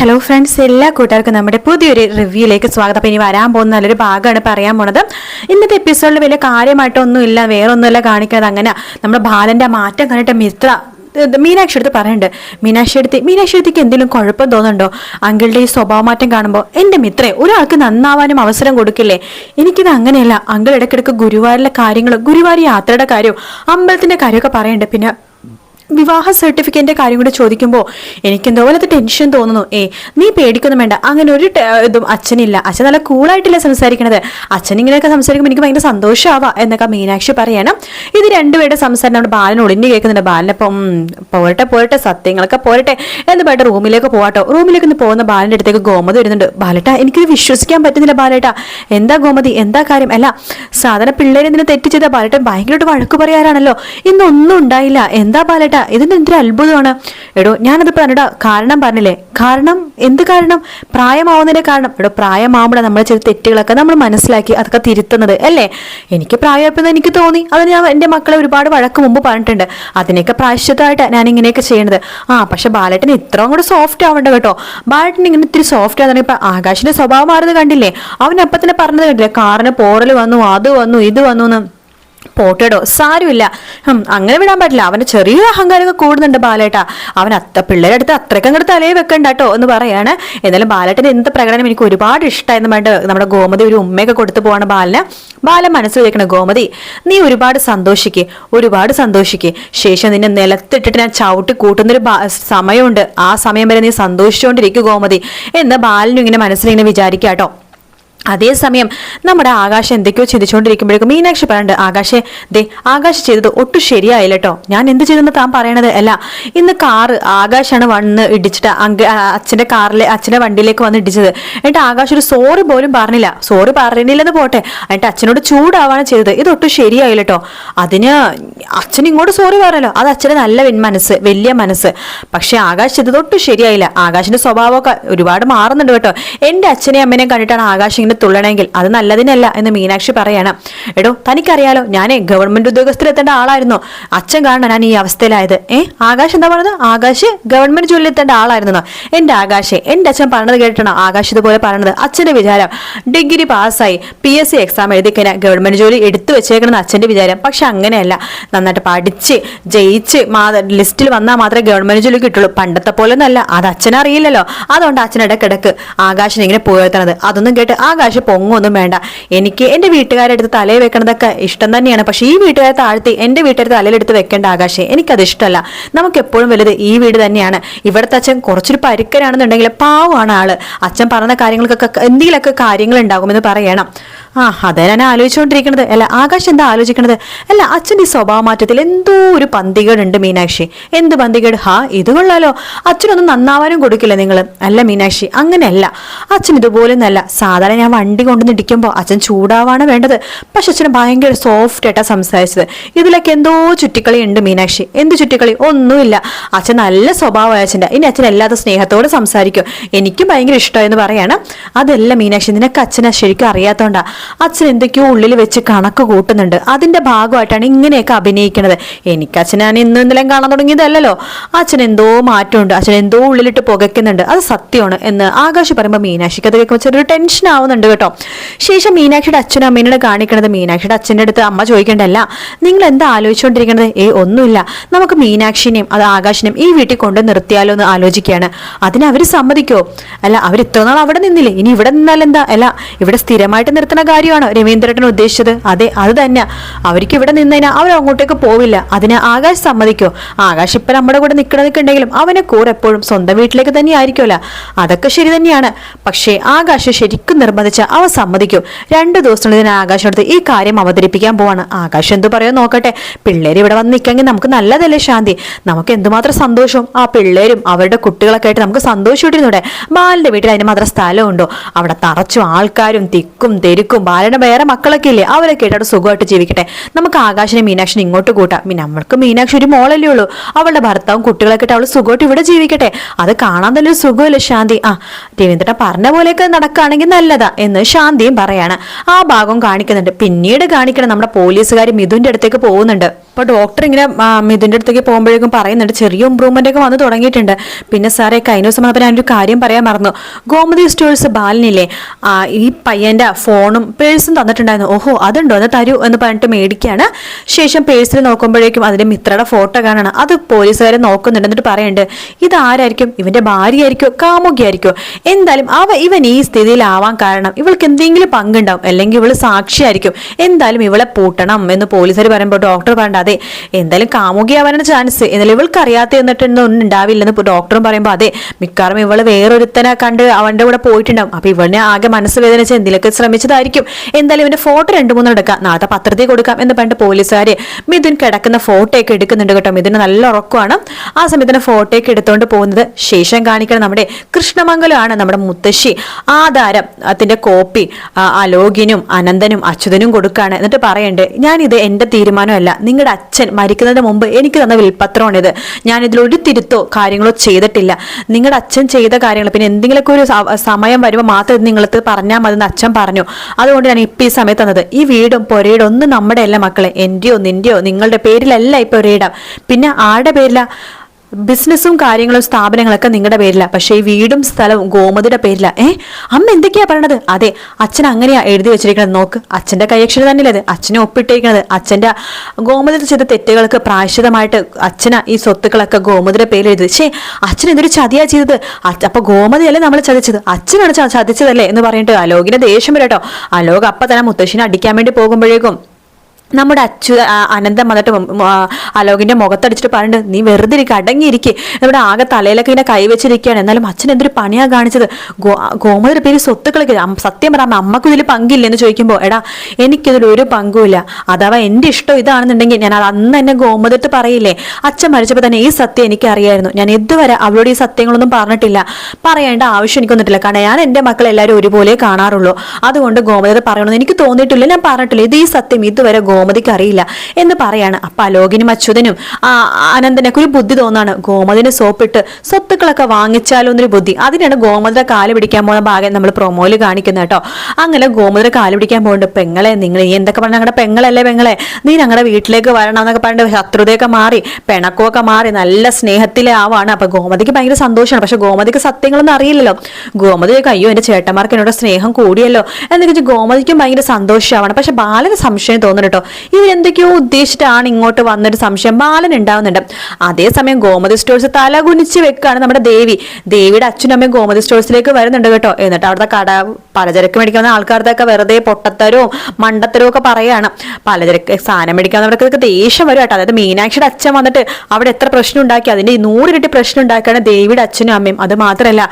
Hello friends എല്ലാ കൂട്ടുകാർക്കും നമ്മുടെ പുതിയൊരു റിവ്യൂയിലേക്ക് സ്വാഗതം. ഇനി വരാൻ പോകുന്ന നല്ലൊരു ഭാഗമാണ് പറയാൻ പോണത്. ഇന്നത്തെ എപ്പിസോഡിൽ വലിയ കാര്യമായിട്ടൊന്നും ഇല്ല വേറെ ഒന്നുമില്ല കാണിക്കാതെ അങ്ങനെ നമ്മുടെ ബാലന്റെ മാറ്റം കണ്ടിട്ട് മിത്ര മീനാക്ഷി എടുത്ത് പറയുന്നുണ്ട് മീനാക്ഷി എടുത്ത് മീനാക്ഷി എടുത്തേക്ക് എന്തെങ്കിലും കുഴപ്പം തോന്നുന്നുണ്ടോ? അങ്കിളുടെ ഈ സ്വഭാവമാറ്റം കാണുമ്പോൾ എന്റെ മിത്രേ ഒരാൾക്ക് നന്നാവാനും അവസരം കൊടുക്കില്ലേ? എനിക്കിത് അങ്ങനെയല്ല. അങ്കിൾ ഇടയ്ക്കിടയ്ക്ക് ഗുരുവായൂരിലെ കാര്യങ്ങൾ ഗുരുവായൂർ യാത്രയുടെ കാര്യവും അമ്പലത്തിന്റെ കാര്യമൊക്കെ പറയുന്നുണ്ട്. പിന്നെ വിവാഹ സർട്ടിഫിക്കറ്റിന്റെ കാര്യം കൂടെ ചോദിക്കുമ്പോൾ എനിക്കെന്തോ പോലത്തെ ടെൻഷൻ തോന്നുന്നു. ഏ നീ പേടിക്കൊന്നും വേണ്ട. അങ്ങനെ ഒരു ഇതും അച്ഛനില്ല. അച്ഛൻ നല്ല കൂളായിട്ടില്ല സംസാരിക്കണത്. അച്ഛൻ ഇങ്ങനെയൊക്കെ സംസാരിക്കുമ്പോൾ എനിക്ക് ഭയങ്കര സന്തോഷമാവാ എന്നൊക്കെ മീനാക്ഷി പറയണം. ഇത് രണ്ടുപേരുടെ സംസാരം നമ്മുടെ ബാലൻ ഒളിഞ്ഞു കേൾക്കുന്നുണ്ട്. ബാലനപ്പം പോരട്ടെ പോരട്ടെ സത്യങ്ങളൊക്കെ പോരട്ടെ എന്ന് പറഞ്ഞിട്ട് റൂമിലേക്ക് പോവാട്ടോ. റൂമിലേക്ക് ഒന്ന് പോകുന്ന ബാലന്റെ അടുത്തേക്ക് ഗോമതി വരുന്നുണ്ട്. ബാലട്ട എനിക്കിത് വിശ്വസിക്കാൻ പറ്റുന്നില്ല ബാലേട്ട. എന്താ ഗോമതി? എന്താ കാര്യം? അല്ല സാധാരണ പിള്ളേരെ ഇതിനെ തെറ്റ് ചെയ്ത? ബാലേട്ടൻ ഭയങ്കരമായിട്ട് വഴക്ക് പറയാറാണല്ലോ. ഇന്നൊന്നും ഉണ്ടായില്ല. എന്താ ബാലേട്ട? ഇതിന് എന്തൊരു അത്ഭുതമാണ്. എടോ ഞാനത് പറഞ്ഞിടാ കാരണം പറഞ്ഞില്ലേ? കാരണം? എന്ത് കാരണം? പ്രായമാവുന്നതിന്റെ കാരണം. എടോ പ്രായമാവുമ്പോൾ നമ്മൾ ചെയ്ത തെറ്റുകളൊക്കെ നമ്മൾ മനസ്സിലാക്കി അതൊക്കെ തിരുത്തുന്നത് അല്ലേ? എനിക്ക് പ്രായമായപ്പോൾ എനിക്ക് തോന്നി. അത് ഞാൻ എന്റെ മക്കളെ ഒരുപാട് വഴക്ക് മുമ്പ് പറഞ്ഞിട്ടുണ്ട്. അതിനൊക്കെ പ്രായശ്ചിത്തമായിട്ട് ഞാൻ ഇങ്ങനെയൊക്കെ ചെയ്യണത്. ആ പക്ഷെ ബാലേട്ടൻ ഇത്രയും കൂടെ സോഫ്റ്റ് ആവണ്ട കേട്ടോ. ബാലേട്ടൻ ഇങ്ങനെ ഇത്തിരി സോഫ്റ്റ് ആണെന്ന് ഇപ്പൊ ആകാശിന്റെ സ്വഭാവം മാറുന്നത് കണ്ടില്ലേ? അവൻ തന്നെ പറഞ്ഞത് കണ്ടില്ലേ? കാറിന് പോറൽ വന്നു അത് വന്നു ഇത് വന്നു എന്ന്. പോട്ടേടോ സാരമില്ല. അങ്ങനെ വിടാൻ പറ്റില്ല അവന്റെ ചെറിയ അഹങ്കാരമൊക്കെ കൂടുന്നുണ്ട് ബാലേട്ട. അവൻ അത്ത പിള്ളേരുടെ അടുത്ത് അത്രയ്ക്ക് അങ്ങോട്ട് തലയെ വെക്കണ്ട കേട്ടോ എന്ന് പറയാണ്. എന്നാലും ബാലേട്ടന്റെ എന്ത് പ്രകടനം എനിക്ക് ഒരുപാട് ഇഷ്ടമായെന്ന് പറഞ്ഞിട്ട് നമ്മുടെ ഗോമതി ഒരു ഉമ്മയൊക്കെ കൊടുത്തു പോവാണ് ബാലന്. ബാലൻ മനസ്സിൽ വെക്കണം ഗോമതി നീ ഒരുപാട് സന്തോഷിക്കേ ഒരുപാട് സന്തോഷിക്കേ. ശേഷം നിന്നെ നിലത്തിട്ടിട്ട് ഞാൻ ചവിട്ടി കൂട്ടുന്നൊരു സമയമുണ്ട്. ആ സമയം വരെ നീ സന്തോഷിച്ചുകൊണ്ടിരിക്കും ഗോമതി. എന്ന് ബാലനും ഇങ്ങനെ മനസ്സിലിങ്ങനെ വിചാരിക്കാട്ടോ അതേസമയം നമ്മുടെ ആകാശം എന്തൊക്കെയോ ചിന്തിച്ചുകൊണ്ടിരിക്കുമ്പോഴേക്കും മീനാക്ഷി പറയേണ്ടത് ആകാശേ ദേ ആകാശ് ചെയ്തത് ഒട്ടും ശരിയായില്ല കേട്ടോ ഞാൻ എന്ത് ചെയ്തെന്ന് താൻ പറയണത്? അല്ല ഇന്ന് കാറ് ആകാശാണ് വന്ന് ഇടിച്ചിട്ട് അങ്ക അച്ഛന്റെ കാറിലെ അച്ഛന്റെ വണ്ടിയിലേക്ക് വന്ന് ഇടിച്ചത്. എന്നിട്ട് ആകാശ് ഒരു സോറി പോലും പറഞ്ഞില്ല. സോറി പറഞ്ഞില്ലെന്ന് പോട്ടെ. എന്നിട്ട് അച്ഛനോട് ചൂടാവാണ് ചെയ്തത്. ഇതൊട്ടും ശരിയായില്ല കേട്ടോ അതിന് അച്ഛൻ ഇങ്ങോട്ട് സോറി പറയല്ലോ അത് അച്ഛന്റെ നല്ല മനസ്സ് വലിയ മനസ്സ്. പക്ഷേ ആകാശ് ചെയ്തത് ഒട്ടും ശരിയായില്ല. ആകാശിന്റെ സ്വഭാവമൊക്കെ ഒരുപാട് മാറുന്നുണ്ട് കേട്ടോ. എന്റെ അച്ഛനെയും അമ്മേനെയും കണ്ടിട്ടാണ് ആകാശ് ഇങ്ങനെ തുള്ളണമെങ്കിൽ അത് നല്ലതിനല്ല എന്ന് മീനാക്ഷി പറയാണ്. എടോ തനിക്കറിയാലോ ഞാൻ ഗവൺമെന്റ് ഉദ്യോഗസ്ഥരെത്തേണ്ട ആളായിരുന്നോ. അച്ഛൻ കാരണം ഞാൻ ഈ അവസ്ഥയിലായത്. ഏ ആകാശ് എന്താ പറഞ്ഞത്? ആകാശ് ഗവൺമെന്റ് ജോലി എത്തേണ്ട ആളായിരുന്നോ എന്റെ ആകാശ് എന്റെ അച്ഛൻ പറഞ്ഞത് കേട്ടണോ ആകാശ് ഇതുപോലെ പറഞ്ഞത് അച്ഛന്റെ വിചാരം ഡിഗ്രി പാസ്സായി പി എസ് സി എക്സാം എഴുതി കഴിഞ്ഞാൽ ഗവൺമെന്റ് ജോലി എടുത്തു വെച്ചേക്കണമെന്ന് അച്ഛന്റെ വിചാരം. പക്ഷെ അങ്ങനെയല്ല. നന്നായിട്ട് പഠിച്ച് ജയിച്ച് ലിസ്റ്റിൽ വന്നാൽ മാത്രമേ ഗവൺമെന്റ് ജോലി കിട്ടുള്ളൂ. പണ്ടത്തെ പോലെ ഒന്നല്ല. അത് അച്ഛനറിയില്ലല്ലോ. അതുകൊണ്ട് അച്ഛൻ ഇടക്കിടക്ക് ആകാശിനെ ഇങ്ങനെ പോയെത്തണത് അതൊന്നും കേട്ട് ആകാശ് പൊങ്ങൊന്നും വേണ്ട. എനിക്ക് എന്റെ വീട്ടുകാരെ അടുത്ത് തലയിൽ വെക്കണതൊക്കെ ഇഷ്ടം തന്നെയാണ്. പക്ഷെ ഈ വീട്ടുകാരെ താഴ്ത്തി എന്റെ വീട്ടുകാരെ തലയിലെടുത്ത് വെക്കേണ്ട ആകാശേ എനിക്കത് ഇഷ്ടമല്ല. നമുക്ക് എപ്പോഴും വലുത് ഈ വീട് തന്നെയാണ്. ഇവിടുത്തെ അച്ഛൻ കുറച്ചൊരു പരുക്കനാണെന്നുണ്ടെങ്കിൽ പാവമാണ് ആൾ. അച്ഛൻ പറഞ്ഞ കാര്യങ്ങൾക്കൊക്കെ എന്തെങ്കിലുമൊക്കെ കാര്യങ്ങൾ ഉണ്ടാകുമെന്ന് പറയണം. ആ അതെ ഞാൻ ആലോചിച്ചുകൊണ്ടിരിക്കുന്നത് അല്ല ആകാശ് എന്താ ആലോചിക്കുന്നത് അല്ല അച്ഛന്റെ ഈ സ്വഭാവ മാറ്റത്തിൽ എന്തോ ഒരു പന്തികേടുണ്ട് മീനാക്ഷി. എന്ത് പന്തികേട്? ഹാ ഇത് കൊള്ളാലോ. അച്ഛനൊന്നും നന്നാവാനും കൊടുക്കില്ല നിങ്ങൾ അല്ല മീനാക്ഷി അങ്ങനെയല്ല. അച്ഛൻ ഇതുപോലെ നല്ല സാധാരണ ഞാൻ വണ്ടി കൊണ്ടുവന്ന് ഇടിക്കുമ്പോൾ അച്ഛൻ ചൂടാവാണ് വേണ്ടത്. പക്ഷെ അച്ഛന് ഭയങ്കര സോഫ്റ്റ് ആയിട്ടാ സംസാരിച്ചത്. ഇതിലൊക്കെ എന്തോ ചുറ്റിക്കളി ഉണ്ട് മീനാക്ഷി. എന്ത് ചുറ്റിക്കളി? ഒന്നുമില്ല. അച്ഛൻ നല്ല സ്വഭാവമായ അച്ഛന്റെ. ഇനി അച്ഛൻ എല്ലാത്ത സ്നേഹത്തോടെ സംസാരിക്കും. എനിക്കും ഭയങ്കര ഇഷ്ടമായെന്ന് പറയാണ്. അതല്ല മീനാക്ഷി നിനക്ക് അച്ഛനെ ശരിക്കും അറിയാത്തോണ്ടാ. അച്ഛൻ എന്തൊക്കെയോ ഉള്ളിൽ വെച്ച് കണക്ക് കൂട്ടുന്നുണ്ട്. അതിന്റെ ഭാഗമായിട്ടാണ് ഇങ്ങനെയൊക്കെ അഭിനയിക്കുന്നത് എനിക്ക് അച്ഛൻ ഞാൻ ഇന്നും ഇന്നലെയും കാണാൻ തുടങ്ങിയതല്ലോ അച്ഛൻ എന്തോ മാറ്റമുണ്ട്. അച്ഛൻ എന്തോ ഉള്ളിലിട്ട് പുകയ്ക്കുന്നുണ്ട്. അത് സത്യമാണ് എന്ന് ആകാശ് പറയുമ്പോൾ മീനാക്ഷിക്ക് അത് കേൾക്കുമ്പോൾ ചെറിയൊരു ടെൻഷൻ ആവുന്നുണ്ട് കേട്ടോ. ശേഷം മീനാക്ഷിയുടെ അച്ഛനും അമ്മേനോട് കാണിക്കണത് മീനാക്ഷിയുടെ അച്ഛന്റെ അടുത്ത് അമ്മ ചോദിക്കേണ്ടല്ല നിങ്ങൾ എന്താ ആലോചിച്ചുകൊണ്ടിരിക്കുന്നത് ഏ ഒന്നുമില്ല. നമുക്ക് മീനാക്ഷിനെയും അത് ആകാശിനെയും ഈ വീട്ടിൽ കൊണ്ട് നിർത്തിയാലോ എന്ന് ആലോചിക്കുകയാണ്. അതിന് അവർ സമ്മതിക്കോ? അല്ല അവർ ഇത്ര നാൾ അവിടെ നിന്നില്ലേ? ഇനി ഇവിടെ നിന്നാൽ എന്താ? അല്ല ഇവിടെ സ്ഥിരമായിട്ട് നിർത്തുന്ന കാര്യമാണോ രവീന്ദ്രേട്ടൻ ഉദ്ദേശിച്ചത്? അതെ അത് തന്നെ. അവർക്ക് ഇവിടെ നിന്നതിനാ അവർ അങ്ങോട്ടേക്ക് പോവില്ല. അതിന് ആകാശ് സമ്മതിക്കോ? ആകാശ് ഇപ്പൊ നമ്മുടെ കൂടെ നിൽക്കണതൊക്കെ ഉണ്ടെങ്കിലും അവനെ കൂടെ എപ്പോഴും സ്വന്തം വീട്ടിലേക്ക് തന്നെ ആയിരിക്കുമല്ല. അതൊക്കെ ശരി തന്നെയാണ്. പക്ഷേ ആകാശ് ശരിക്കും നിർബന്ധിച്ച അവ സമ്മതിക്കും. രണ്ടു ദിവസത്തിനുള്ളിൽ ആകാശിനടുത്ത് ഈ കാര്യം അവതരിപ്പിക്കാൻ പോവാണ്. ആകാശ് എന്തു പറയോ നോക്കട്ടെ. പിള്ളേർ ഇവിടെ വന്ന് നിൽക്കാമെങ്കിൽ നമുക്ക് നല്ലതല്ലേ ശാന്തി? നമുക്ക് എന്തുമാത്രം സന്തോഷവും ആ പിള്ളേരും അവരുടെ കുട്ടികളൊക്കെ ആയിട്ട് നമുക്ക് സന്തോഷിച്ചിരുന്നൂടെ ബാലിന്റെ വീട്ടിൽ അതിന് മാത്രം സ്ഥലമുണ്ടോ? അവിടെ തറച്ചും ആൾക്കാരും തിക്കും തെരുക്കും ബാലന്റെ വേറെ മക്കളൊക്കെ ഇല്ലേ? അവരൊക്കെ ആയിട്ട് സുഖമായിട്ട് ജീവിക്കട്ടെ. നമുക്ക് ആകാശിനെ മീനാക്ഷിനെ ഇങ്ങോട്ട് കൂട്ടാം. പിന്നെ നമ്മൾക്ക് മീനാക്ഷി ഒരു മോളല്ലേ ഉള്ളൂ. അവളുടെ ഭർത്താവും കുട്ടികളൊക്കെ അവൾ സുഖമായിട്ട് ഇവിടെ ജീവിക്കട്ടെ. അത് കാണാൻ തന്നെ ഒരു സുഖമല്ലേ ശാന്തി. ആ രവീന്ദ്രൻ പറഞ്ഞ പോലെയൊക്കെ നടക്കുകയാണെങ്കിൽ നല്ലതാ എന്ന് ശാന്തിയും പറയാണ്. ആ ഭാഗം കാണിക്കുന്നുണ്ട്. പിന്നീട് കാണിക്കണം നമ്മുടെ പോലീസുകാർ മിഥുന്റെ അടുത്തേക്ക് പോകുന്നുണ്ട്. അപ്പോൾ ഡോക്ടർ ഇങ്ങനെ ആ, അടുത്തേക്ക് പോകുമ്പോഴേക്കും പറയുന്നുണ്ട് ചെറിയ ഇമ്പ്രൂവ്മെന്റ് ഒക്കെ വന്ന് തുടങ്ങിയിട്ടുണ്ട്. പിന്നെ സാറേ കഴിഞ്ഞ ദിവസം വന്നപ്പോൾ ഞാനൊരു കാര്യം പറയാൻ മറന്നു. ഗോമതി സ്റ്റോഴ്സ് ബാലിനില്ലേ? ഈ പയ്യന്റെ ഫോണും പേഴ്സും തന്നിട്ടുണ്ടായിരുന്നു. ഓഹോ അതുണ്ടോ? അത് തരൂ എന്ന് പറഞ്ഞിട്ട് മേടിക്കുകയാണ് ശേഷം പേഴ്സിൽ നോക്കുമ്പോഴേക്കും അതിന്റെ മിത്രയുടെ ഫോട്ടോ കാണണം. അത് പോലീസുകാരെ നോക്കുന്നുണ്ട് എന്നിട്ട് പറയുന്നുണ്ട് ഇതാരായിരിക്കും? ഇവന്റെ ഭാര്യയായിരിക്കോ? കാമുകിയായിരിക്കോ? എന്തായാലും അവ ഇവൻ ഈ സ്ഥിതിയിലാവാൻ കാരണം ഇവൾക്ക് എന്തെങ്കിലും പങ്കുണ്ടാവും. അല്ലെങ്കിൽ ഇവൾ സാക്ഷിയായിരിക്കും. എന്തായാലും ഇവളെ പൂട്ടണം എന്ന് പോലീസുകാർ പറയുമ്പോൾ ഡോക്ടർ പറയണ്ട അതെ എന്തായാലും കാമുകിയാവാനാണ് ചാൻസ് എന്നാലും ഇവൾക്ക് അറിയാത്ത എന്നിട്ടൊന്നും ഉണ്ടാവില്ലെന്ന് ഡോക്ടറും പറയുമ്പോൾ അതെ മിക്കവാറും ഇവൾ വേറൊരുത്തനെ കണ്ട് അവന്റെ കൂടെ പോയിട്ടുണ്ടാവും. അപ്പൊ ഇവളിനെ ആകെ മനസ്സ് വേദനിച്ച് എന്തിലൊക്കെ ശ്രമിച്ചതായിരിക്കും. എന്തായാലും ഇവന്റെ ഫോട്ടോ രണ്ടു മൂന്നും എടുക്കാം. നാളത്തെ പത്രത്തിൽ കൊടുക്കാം എന്ന് പറഞ്ഞിട്ട് പോലീസുകാര് മിഥുൻ കിടക്കുന്ന ഫോട്ടോ ഒക്കെ എടുക്കുന്നുണ്ട് കേട്ടോ. മിഥുന് നല്ല ഉറക്കമാണ്. ആ സമയത്തിന് ഫോട്ടോ ഒക്കെ എടുത്തുകൊണ്ട് പോകുന്നത് ശേഷം കാണിക്കണം നമ്മുടെ കൃഷ്ണമംഗലമാണ് നമ്മുടെ മുത്തശ്ശി. ആധാരം അതിന്റെ കോപ്പി അലോകിനും അനന്തനും അച്യുതനും കൊടുക്കുകയാണ് എന്നിട്ട് പറയണ്ട് ഞാനിത് എന്റെ തീരുമാനമല്ല. നിങ്ങളുടെ അച്ഛൻ മരിക്കുന്നതിന് മുമ്പ് എനിക്ക് തന്ന വിൽപ്പത്രമാണിത് ഞാൻ ഒരു തിരുത്തോ കാര്യങ്ങളോ ചെയ്തിട്ടില്ല. നിങ്ങളുടെ അച്ഛൻ ചെയ്ത കാര്യങ്ങൾ പിന്നെ എന്തെങ്കിലുമൊക്കെ ഒരു സമയം വരുമ്പോൾ മാത്രം നിങ്ങൾക്ക് പറഞ്ഞാൽ മതി എന്ന് അച്ഛൻ പറഞ്ഞു. അതുകൊണ്ട് ഞാൻ ഇപ്പം ഈ സമയത്ത് തന്നത് ഈ വീടും പുരയിടും ഒന്നും നമ്മുടെ അല്ല മക്കളെ. എന്റെയോ നിന്റെയോ നിങ്ങളുടെ പേരിലല്ല ഈ ഒരേടാം. പിന്നെ ആരുടെ പേരിലാ? ബിസിനസ്സും കാര്യങ്ങളും സ്ഥാപനങ്ങളൊക്കെ നിങ്ങളുടെ പേരില. പക്ഷേ ഈ വീടും സ്ഥലവും ഗോമതിയുടെ പേരില. ഏ? അമ്മ എന്തൊക്കെയാ പറയണത്? അതെ അച്ഛൻ അങ്ങനെയാ എഴുതി വെച്ചിരിക്കണത്. നോക്ക് അച്ഛന്റെ കൈയക്ഷരം തന്നെയല്ലേ അത് അച്ഛനെ ഒപ്പിട്ടിരിക്കണത് അച്ഛന്റെ ഗോമതിയുടെ ചെയ്ത തെറ്റുകൾക്ക് പ്രായശിതമായിട്ട് അച്ഛനാ ഈ സ്വത്തുക്കളൊക്കെ ഗോമതിയുടെ പേരിൽ എഴുതി. ശേ അച്ഛൻ എന്തൊരു ചതിയാ ചെയ്തത്? അപ്പൊ ഗോമതിയല്ലേ നമ്മൾ ചതിച്ചത്? അച്ഛനാണ് ചതിച്ചതല്ലേ എന്ന് പറഞ്ഞിട്ട് അലോകിന്റെ ദേഷ്യം വരട്ടോ അലോക് അപ്പൊ തന്നെ മുത്തശ്ശിനെ അടിക്കാൻ വേണ്ടി പോകുമ്പോഴേക്കും നമ്മുടെ അച്ചു ആ, അനന്തം വന്നിട്ട് അലോകിന്റെ മുഖത്തടിച്ചിട്ട് പറയുന്നുണ്ട് നീ വെറുതെ ഇരിക്കുക അടങ്ങിയിരിക്കെ. നമ്മുടെ ആകെ തലയിലൊക്കെ ഇങ്ങനെ കൈവച്ചിരിക്കുകയാണ്. എന്നാലും അച്ഛൻ എന്തൊരു പണിയാ കാണിച്ചത്. ഗോ ഗോമതിയുടെ പേര് സ്വത്തുക്കളൊക്കെ സത്യം പറയാം അമ്മക്കും ഇതിൽ പങ്കില്ല എന്ന് ചോദിക്കുമ്പോൾ എടാ എനിക്കിതിൽ ഒരു പങ്കുമില്ല. അഥവാ എന്റെ ഇഷ്ടം ഇതാണെന്നുണ്ടെങ്കിൽ ഞാൻ അന്ന് എന്നെ ഗോമതിട്ട് പറയില്ലേ? അച്ഛൻ മരിച്ചപ്പോൾ തന്നെ ഈ സത്യം എനിക്ക് അറിയായിരുന്നു ഞാൻ ഇതുവരെ അവളോട് ഈ സത്യങ്ങളൊന്നും പറഞ്ഞിട്ടില്ല. പറയേണ്ട ആവശ്യം എനിക്കൊന്നിട്ടില്ല. കാരണം ഞാൻ എന്റെ മക്കളെല്ലാവരും ഒരുപോലെ കാണാറുള്ളൂ. അതുകൊണ്ട് ഗോമതി പറയണമെന്ന് എനിക്ക് തോന്നിയിട്ടില്ല. ഞാൻ പറഞ്ഞിട്ടില്ല ഇത് ഈ സത്യം ഇതുവരെ ഗോമതിക്ക് അറിയില്ല എന്ന് പറയാണ്. അപ്പൊ അലോകിനും അച്യുതനും അനന്തനൊക്കെ ഒരു ബുദ്ധി തോന്നാണ്. ഗോമതിന് സോപ്പിട്ട് സ്വത്തുക്കളൊക്കെ വാങ്ങിച്ചാലോ എന്നൊരു ബുദ്ധി. അതിനാണ് ഗോമതിയുടെ കാൽ പിടിക്കാൻ പോകുന്ന ഭാഗം നമ്മൾ പ്രൊമോയിൽ കാണിക്കുന്നത് കേട്ടോ. അങ്ങനെ ഗോമതിയുടെ കാൽ പിടിക്കാൻ പോകുന്നുണ്ട്. പെങ്ങളെ നിങ്ങൾ ഈ എന്തൊക്കെ പറഞ്ഞ ഞങ്ങളുടെ പെങ്ങളല്ലേ പെങ്ങളെ? നീ ഞങ്ങളുടെ വീട്ടിലേക്ക് വരണം എന്നൊക്കെ പറഞ്ഞിട്ട് ശത്രുതയൊക്കെ മാറി പിണക്കമൊക്കെ മാറി നല്ല സ്നേഹത്തിലെ ആവാണ്. അപ്പൊ ഗോമതിക്ക് ഭയങ്കര സന്തോഷമാണ്. പക്ഷെ ഗോമതിക്ക് സത്യങ്ങളൊന്നും അറിയില്ലല്ലോ. ഗോമതിയൊക്കെ അയ്യോ എന്റെ ചേട്ടന്മാർക്ക് എന്നോട് സ്നേഹം കൂടിയല്ലോ എന്നൊക്കെ ഗോമതിക്കും ഭയങ്കര സന്തോഷമാണ് പക്ഷെ ബാലന് സംശയം തോന്നുന്നു കേട്ടോ. ഇവരെന്തൊക്കെയോ ഉദ്ദേശിച്ചിട്ടാണ് ഇങ്ങോട്ട് വന്നൊരു സംശയം ബാലൻ ഉണ്ടാവുന്നുണ്ട്. അതേസമയം ഗോമതി സ്റ്റോഴ്സ് തല കുനിച്ച് വെക്കാണ് നമ്മുടെ ദേവി. ദേവിയുടെ അച്ഛനും അമ്മയും ഗോമതി സ്റ്റോഴ്സിലേക്ക് വരുന്നുണ്ട് കേട്ടോ. എന്നിട്ട് അവിടുത്തെ കട പലചരക്ക് മേടിക്കാവുന്ന ആൾക്കാരുടെയൊക്കെ വെറുതെ പൊട്ടത്തരവും മണ്ടത്തരവും ഒക്കെ പറയാണ്. പലചരക്ക് സാധനം മേടിക്കാവുന്നവർക്കൊക്കെ ദേഷ്യം വരും കേട്ടോ. അതായത് മീനാക്ഷിയുടെ അച്ഛൻ വന്നിട്ട് അവിടെ എത്ര പ്രശ്നം ഉണ്ടാക്കി? അതിന്റെ നൂറിരട്ടി പ്രശ്നം ഉണ്ടാക്കിയാണ് ദേവിയുടെ അച്ഛനും അമ്മയും. അത് മാത്രമല്ല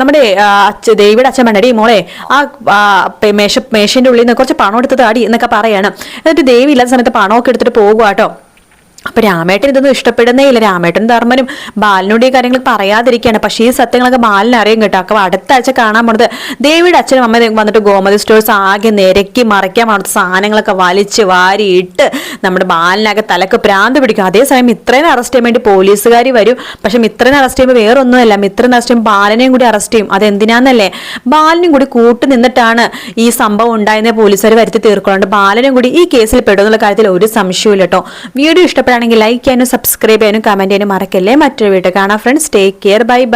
നമ്മുടെ അച്ഛ ദേവിയുടെ അച്ഛൻ വേണ്ടടി മോളെ ആ മേശ മേശന്റെ ഉള്ളിൽ നിന്ന് കുറച്ച് പണം എടുത്തത് അടി എന്നൊക്കെ പറയാണ്. എന്നിട്ട് ദേവി ഇല്ലാത്ത സമയത്ത് പണമൊക്കെ എടുത്തിട്ട് പോകുക കേട്ടോ അപ്പൊ രാമേട്ടൻ ഇതൊന്നും ഇഷ്ടപ്പെടുന്നേ ഇല്ല. രാമേട്ടൻ ധർമ്മനും ബാലിനോട് ഈ കാര്യങ്ങൾ പറയാതിരിക്കുകയാണ്. പക്ഷേ ഈ സത്യങ്ങളൊക്കെ ബാലിന് അറിയും കേട്ടോ. അപ്പൊ അടുത്ത ആഴ്ച കാണാൻ പോണത് ദേവിയുടെ അച്ഛനും അമ്മയും വന്നിട്ട് ഗോമതി സ്റ്റോഴ്സ് ആകെ നിരക്കി മറയ്ക്കാൻ പോണത് സാധനങ്ങളൊക്കെ വലിച്ച് വാരിയിട്ട് നമ്മുടെ ബാലിനകെ തലക്ക് പ്രാന്ത് പിടിക്കും. അതേസമയം ഇത്രയും അറസ്റ്റ് ചെയ്യാൻ വേണ്ടി പോലീസുകാർ വരും. പക്ഷെ മിത്രനെ അറസ്റ്റ് ചെയ്യുമ്പോൾ വേറെ ഒന്നുമല്ല മിത്രനെ അറസ്റ്റ് ചെയ്യും ബാലനെയും കൂടി അറസ്റ്റ് ചെയ്യും. അതെന്തിനാന്നല്ലേ? ബാലനും കൂടി കൂട്ടു നിന്നിട്ടാണ് ഈ സംഭവം ഉണ്ടായിരുന്ന പോലീസുകാർ വരുത്തി തീർക്കുന്നുണ്ട്. ബാലനും കൂടി ഈ കേസിൽ പെടുന്നുള്ള കാര്യത്തിൽ ഒരു സംശയവും കേട്ടോ. വീഡിയോ ഇഷ്ടപ്പെടുകയാണെങ്കിൽ ലൈക്ക് ചെയ്യാനും സബ്സ്ക്രൈബ് ചെയ്യാനും കമന്റ് ചെയ്യാനും മറക്കല്ലേ. മറ്റൊരു വീഡിയോ കാണാം friends take care bye bye